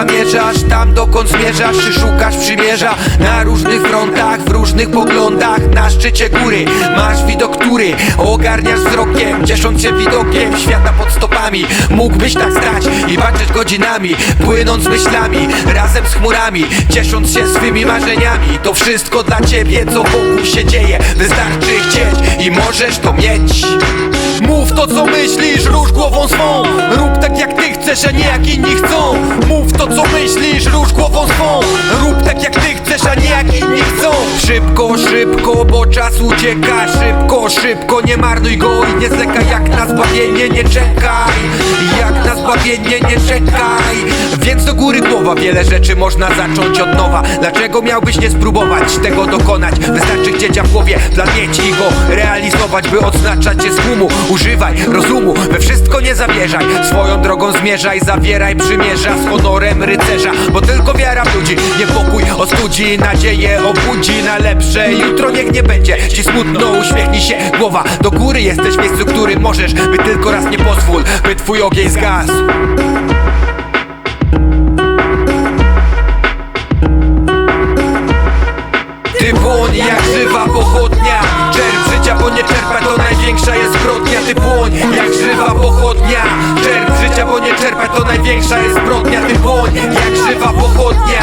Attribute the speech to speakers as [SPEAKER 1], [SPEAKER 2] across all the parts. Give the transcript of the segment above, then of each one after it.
[SPEAKER 1] zamierzasz czy szukasz przymierza? Na różnych frontach, w różnych poglądach Na szczycie góry. Masz widok, który ogarniasz wzrokiem Ciesząc się widokiem świata pod stopami. Mógłbyś tak stać i patrzeć godzinami Płynąc myślami, razem z chmurami Ciesząc się swymi marzeniami. To wszystko dla ciebie, co wokół się dzieje. Wystarczy chcieć i możesz to mieć. Mów to co myślisz, rusz głową swą. Rób tak jak chcesz, a nie jak inni chcą. Mów to co myślisz, rusz głową swą. Rób tak jak ty chcesz, a nie jak inni chcą. Szybko, szybko, bo czas ucieka. Szybko, szybko, nie marnuj go i nie zlekaj. Jak na zbawienie nie czekaj. Jak na zbawienie nie czekaj Więc do góry głowa, wiele rzeczy można zacząć od nowa. Dlaczego miałbyś nie spróbować tego dokonać? Wystarczy chcieć, a w głowie plan mieć i go realizować By odznaczać się z tłumu. Używaj rozumu, we wszystko nie zawierzaj Swoją drogą zmierzaj, zawieraj przymierza Z honorem rycerza, bo tylko wiara ludzi Niepokój ostudzi, nadzieję obudzi Na lepsze. Jutro niech nie będzie Ci smutno, uśmiechnij się, głowa. Do góry Jesteś w miejscu, którym możesz By tylko raz nie pozwól, by twój ogień zgasł Płoń jak żywa pochodnia. Czerp życia, bo nie czerpa to największa jest zbrodnia. Ty płoń jak żywa pochodnia. Czerp życia, bo nie czerpa to największa jest zbrodnia. Ty płoń jak żywa pochodnia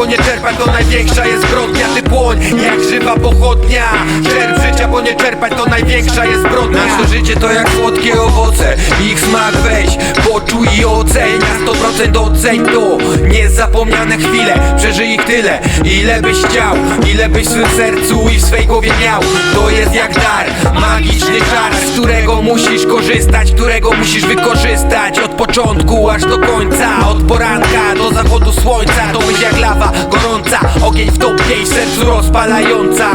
[SPEAKER 1] bo nie czerpa to największa jest zbrodnia. Ty płoń jak żywa pochodnia. Czerp życia, bo nie czerpać to największa jest zbrodnia. Nasze życie to jak słodkie owoce. Ich smak weź, poczuj i oceń. Na 100% oceń to niezapomniane chwile. Przeżyj ich tyle, ile byś chciał Ile byś w swym sercu i w swej głowie miał. To jest jak dar, magiczny czar Z którego musisz korzystać, którego musisz wykorzystać. Od początku aż do końca Od poranka do zachodu słońca. To być jak lawa gorąca Ogień w topie i sercu rozpalająca.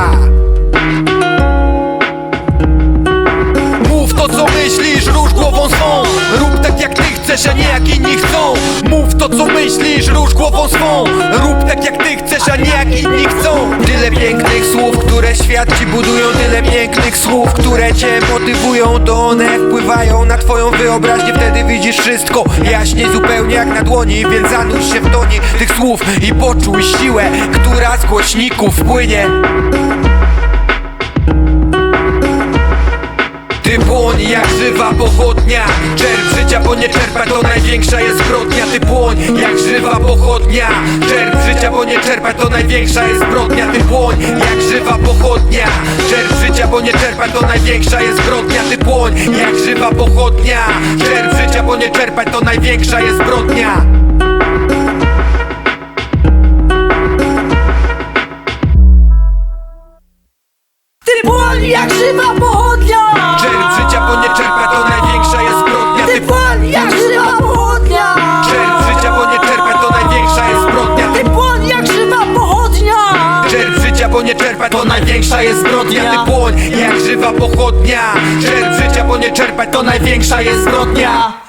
[SPEAKER 1] Mów to co myślisz, rusz głową swą. Rób tak jak ty chcesz, a nie jak inni chcą. Mów to co myślisz, rusz głową swą. Rób a nie jak inni chcą. Tyle pięknych słów, które świat ci budują Tyle pięknych słów, które cię motywują To one wpływają na twoją wyobraźnię. Wtedy widzisz wszystko jaśniej zupełnie jak na dłoni Więc zanurz się w toni tych słów I poczuj siłę, która z głośników płynie Jak żywa pochodnia Czerp życia, bo nie czerpać to największa jest zbrodnia. Ty płoń jak żywa pochodnia Czerp życia, bo nie czerpać to największa jest zbrodnia. Ty płoń jak żywa pochodnia Czerp życia, bo nie czerpać to największa jest zbrodnia. Ty płoń jak żywa pochodnia Czerp życia, bo nie czerpać to największa jest zbrodnia.
[SPEAKER 2] Ty płoń jak żywa pochodnia!
[SPEAKER 1] To największa jest zbrodnia. Ty płoń jak żywa pochodnia. Czerp życia, bo nie czerpać to największa jest zbrodnia